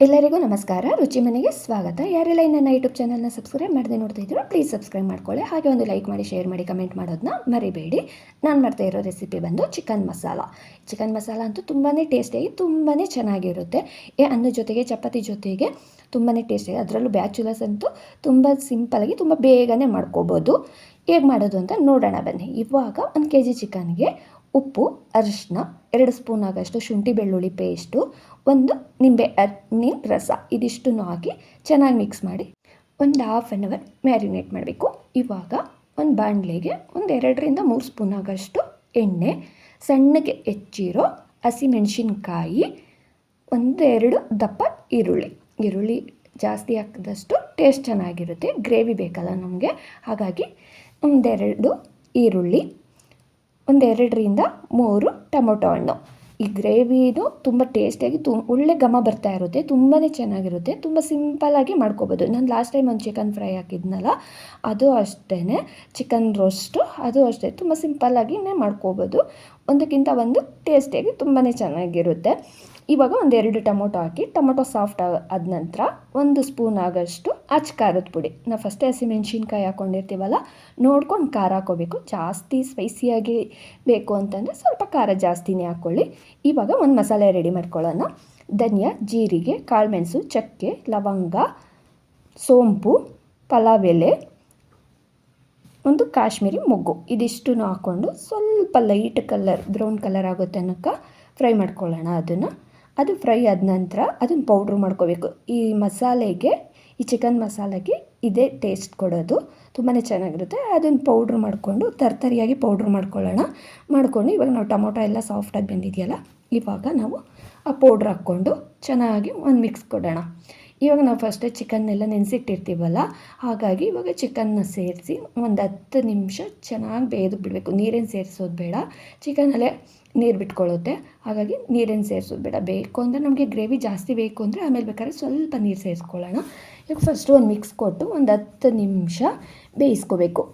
ಎಲ್ಲರಿಗೂ ನಮಸ್ಕಾರ. ರುಚಿ ಮನೆಗೆ ಸ್ವಾಗತ. ಯಾರೆಲ್ಲ ನನ್ನ ಯೂಟ್ಯೂಬ್ ಚಾನಲ್ನ ಸಬ್ಸ್ಕ್ರೈಬ್ ಮಾಡದೆ ನೋಡ್ತಾ ಇದ್ದೀರೋ ಪ್ಲೀಸ್ ಸಬ್ಸ್ಕ್ರೈಬ್ ಮಾಡ್ಕೊಳ್ಳಿ. ಹಾಗೆ ಒಂದು ಲೈಕ್ ಮಾಡಿ ಶೇರ್ ಮಾಡಿ ಕಮೆಂಟ್ ಮಾಡೋದನ್ನ ಮರಿಬೇಡಿ. ನಾನು ಮಾಡ್ತಾ ಇರೋ ರೆಸಿಪಿ ಬಂದು ಚಿಕನ್ ಮಸಾಲ ಚಿಕನ್ ಮಸಾಲ ಅಂತೂ ತುಂಬಾ ಟೇಸ್ಟಿಯಾಗಿ ತುಂಬಾ ಚೆನ್ನಾಗಿರುತ್ತೆ. ಏ, ಅನ್ನ ಜೊತೆಗೆ, ಚಪಾತಿ ಜೊತೆಗೆ ತುಂಬಾ ಟೇಸ್ಟಿಯಾಗಿ ಅದರಲ್ಲೂ ಬ್ಯಾಚುಲರ್ಸ್ ಅಂತೂ ತುಂಬ ಸಿಂಪಲಾಗಿ ತುಂಬ ಬೇಗನೆ ಮಾಡ್ಕೋಬೋದು. ಹೇಗೆ ಮಾಡೋದು ಅಂತ ನೋಡೋಣ ಬನ್ನಿ. ಇವಾಗ ಒಂದು ಕೆ ಜಿ ಚಿಕನ್ಗೆ ಉಪ್ಪು ಅರಿಶಿನ ಎರಡು ಸ್ಪೂನ್ ಆಗೋಷ್ಟು ಶುಂಠಿ ಬೆಳ್ಳುಳ್ಳಿ ಪೇಸ್ಟು, ಒಂದು ನಿಂಬೆ ಹಣ್ಣಿನ ರಸ, ಇದಿಷ್ಟನ್ನು ಹಾಕಿ ಚೆನ್ನಾಗಿ ಮಿಕ್ಸ್ ಮಾಡಿ ಒಂದು ಹಾಫ್ ಆನ್ ಅವರ್ ಮ್ಯಾರಿನೇಟ್ ಮಾಡಬೇಕು. ಇವಾಗ ಒಂದು ಬಾಣಲೆಗೆ ಒಂದು ಎರಡರಿಂದ ಮೂರು ಸ್ಪೂನ್ ಆಗೋಷ್ಟು ಎಣ್ಣೆ, ಸಣ್ಣಗೆ ಹೆಚ್ಚಿರೋ ಹಸಿಮೆಣಸಿನ್ಕಾಯಿ ಒಂದೆರಡು ದಪ್ಪ ಈರುಳ್ಳಿ. ಈರುಳ್ಳಿ ಜಾಸ್ತಿ ಹಾಕಿದಷ್ಟು ಟೇಸ್ಟ್ ಚೆನ್ನಾಗಿರುತ್ತೆ ಗ್ರೇವಿ ಬೇಕಲ್ಲ ನಮಗೆ. ಹಾಗಾಗಿ ಒಂದೆರಡು ಈರುಳ್ಳಿ ಒಂದೆರಡರಿಂದ ಮೂರು ಟೊಮೊಟೊ ಹಣ್ಣು. ಈ ಗ್ರೇವಿದು ತುಂಬ ಟೇಸ್ಟಿಯಾಗಿ ತು, ಒಳ್ಳೆ ಘಮ ಬರ್ತಾ ಇರುತ್ತೆ ತುಂಬಾ ಚೆನ್ನಾಗಿರುತ್ತೆ, ತುಂಬ ಸಿಂಪಲ್ಲಾಗಿ ಮಾಡ್ಕೋಬೋದು. ನಾನು ಲಾಸ್ಟ್ ಟೈಮ್ ಒಂದು ಚಿಕನ್ ಫ್ರೈ ಹಾಕಿದ್ನಲ್ಲ, ಅದು ಅಷ್ಟೇ ಚಿಕನ್ ರೋಸ್ಟು ಅದು ಅಷ್ಟೇ. ತುಂಬ ಸಿಂಪಲ್ಲಾಗಿನೇ ಮಾಡ್ಕೋಬೋದು. ಒಂದಕ್ಕಿಂತ ಒಂದು ಟೇಸ್ಟಿಯಾಗಿ ತುಂಬಾ ಚೆನ್ನಾಗಿರುತ್ತೆ. ಇವಾಗ ಒಂದೆರಡು ಟೊಮೊಟೊ ಹಾಕಿ, ಟೊಮೊಟೊ ಸಾಫ್ಟ್ ಆದ ನಂತರ ಒಂದು ಸ್ಪೂನ್ ಆಗೋಷ್ಟು ಅಚ್ಚ ಖಾರದ ಪುಡಿ. ನಾವು ಫಸ್ಟೇ ಹಸಿಮೆಣ್ಸಿನ್ಕಾಯಿ ಹಾಕ್ಕೊಂಡಿರ್ತೀವಲ್ಲ ನೋಡ್ಕೊಂಡು ಖಾರ ಹಾಕೋಬೇಕು ಜಾಸ್ತಿ ಸ್ಪೈಸಿಯಾಗಿ ಬೇಕು ಅಂತಂದರೆ ಸ್ವಲ್ಪ ಖಾರ ಜಾಸ್ತಿನೇ ಹಾಕ್ಕೊಳ್ಳಿ ಇವಾಗ ಒಂದು ಮಸಾಲೆ ರೆಡಿ ಮಾಡ್ಕೊಳ್ಳೋಣ. ಧನಿಯಾ, ಜೀರಿಗೆ ಕಾಳುಮೆಣಸು ಚಕ್ಕೆ, ಲವಂಗ, ಸೋಂಪು ಪಲಾವ್ ಎಲೆ ಒಂದು ಕಾಶ್ಮೀರಿ ಮೊಗ್ಗು. ಇದಿಷ್ಟು ಹಾಕ್ಕೊಂಡು ಸ್ವಲ್ಪ ಲೈಟ್ ಕಲರ್ ಬ್ರೌನ್ ಕಲರ್ ಆಗೋ ತನಕ ಫ್ರೈ ಮಾಡ್ಕೊಳ್ಳೋಣ ಅದನ್ನು. ಅದು ಫ್ರೈ ಆದ ನಂತರ ಅದನ್ನು ಪೌಡ್ರ್ ಮಾಡ್ಕೋಬೇಕು. ಈ ಮಸಾಲೆಗೆ ಈ ಚಿಕನ್ ಮಸಾಲೆಗೆ ಇದೇ ಟೇಸ್ಟ್ ಕೊಡೋದು. ತುಂಬಾ ಚೆನ್ನಾಗಿರುತ್ತೆ. ಅದನ್ನು ಪೌಡ್ರ್ ಮಾಡಿಕೊಂಡು ತರ್ತರಿಯಾಗಿ ಪೌಡ್ರ್ ಮಾಡ್ಕೊಳ್ಳೋಣ. ಮಾಡಿಕೊಂಡು ಇವಾಗ ನಾವು ಟೊಮೊಟೊ ಎಲ್ಲ ಸಾಫ್ಟಾಗಿ ಬೆಂದಿದೆಯಲ್ಲ, ಇವಾಗ ನಾವು ಆ ಪೌಡ್ರ್ ಹಾಕ್ಕೊಂಡು ಚೆನ್ನಾಗಿ ಒಂದು ಮಿಕ್ಸ್ ಕೊಡೋಣ. ಇವಾಗ ನಾವು ಫಸ್ಟೇ ಚಿಕನ್ನೆಲ್ಲ ನೆನೆಸಿಟ್ಟಿರ್ತೀವಲ್ಲ, ಹಾಗಾಗಿ ಇವಾಗ ಚಿಕನ್ನ ಸೇರಿಸಿ ಒಂದು ಹತ್ತು ನಿಮಿಷ ಚೆನ್ನಾಗಿ ಬೇಯ್ದು ಬಿಡಬೇಕು. ನೀರೇನು ಸೇರಿಸೋದು ಬೇಡ. ಚಿಕನಲ್ಲೇ ನೀರು ಬಿಟ್ಕೊಳ್ಳುತ್ತೆ ಹಾಗಾಗಿ ನೀರೇನು ಸೇರಿಸೋದು ಬೇಡ. ಬೇಕು ಅಂದರೆ ನಮಗೆ ಗ್ರೇವಿ ಜಾಸ್ತಿ ಬೇಕು ಅಂದರೆ ಆಮೇಲೆ ಬೇಕಾದ್ರೆ ಸ್ವಲ್ಪ ನೀರು ಸೇರಿಸ್ಕೊಳ್ಳೋಣ. ಈಗ ಫಸ್ಟು ಒಂದು ಮಿಕ್ಸ್ ಕೊಟ್ಟು ಒಂದು ಹತ್ತು ನಿಮಿಷ ಬೇಯಿಸ್ಕೋಬೇಕು.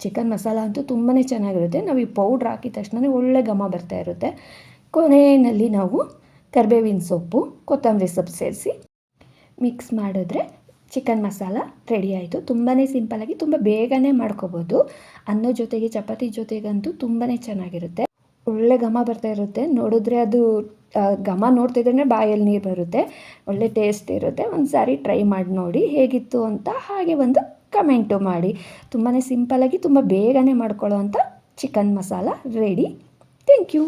ಚಿಕನ್ ಮಸಾಲ ಅಂತೂ ತುಂಬಾ ಚೆನ್ನಾಗಿರುತ್ತೆ. ನಾವು ಈ ಪೌಡ್ರ್ ಹಾಕಿದ ತಕ್ಷಣ ಒಳ್ಳೆ ಘಮ ಬರ್ತಾ ಇರುತ್ತೆ. ಕೊನೆಯಲ್ಲಿ ನಾವು ಕರಿಬೇವಿನ ಸೊಪ್ಪು, ಕೊತ್ತಂಬರಿ ಸೊಪ್ಪು ಸೇರಿಸಿ. ಮಿಕ್ಸ್ ಮಾಡಿದ್ರೆ ಚಿಕನ್ ಮಸಾಲ ರೆಡಿ ಆಯಿತು. ತುಂಬಾ ಸಿಂಪಲಾಗಿ ತುಂಬ ಬೇಗನೆ ಮಾಡ್ಕೋಬೋದು. ಅನ್ನೋ ಜೊತೆಗೆ ಚಪಾತಿ ಜೊತೆಗಂತೂ ತುಂಬಾ ಚೆನ್ನಾಗಿರುತ್ತೆ. ಒಳ್ಳೆ ಘಮ ಬರ್ತಾ ಇರುತ್ತೆ. ನೋಡಿದ್ರೆ ಅದು ಘಮ ನೋಡ್ತಿದ್ರೆ ಬಾಯಲ್ಲಿ ನೀರು ಬರುತ್ತೆ. ಒಳ್ಳೆ ಟೇಸ್ಟ್ ಇರುತ್ತೆ. ಒಂದು ಸಾರಿ ಟ್ರೈ ಮಾಡಿ ನೋಡಿ ಹೇಗಿತ್ತು ಅಂತ ಹಾಗೆ ಒಂದು ಕಮೆಂಟು ಮಾಡಿ. ತುಂಬಾ ಸಿಂಪಲಾಗಿ ತುಂಬ ಬೇಗನೆ ಮಾಡ್ಕೊಳ್ಳೋ chicken masala ready thank you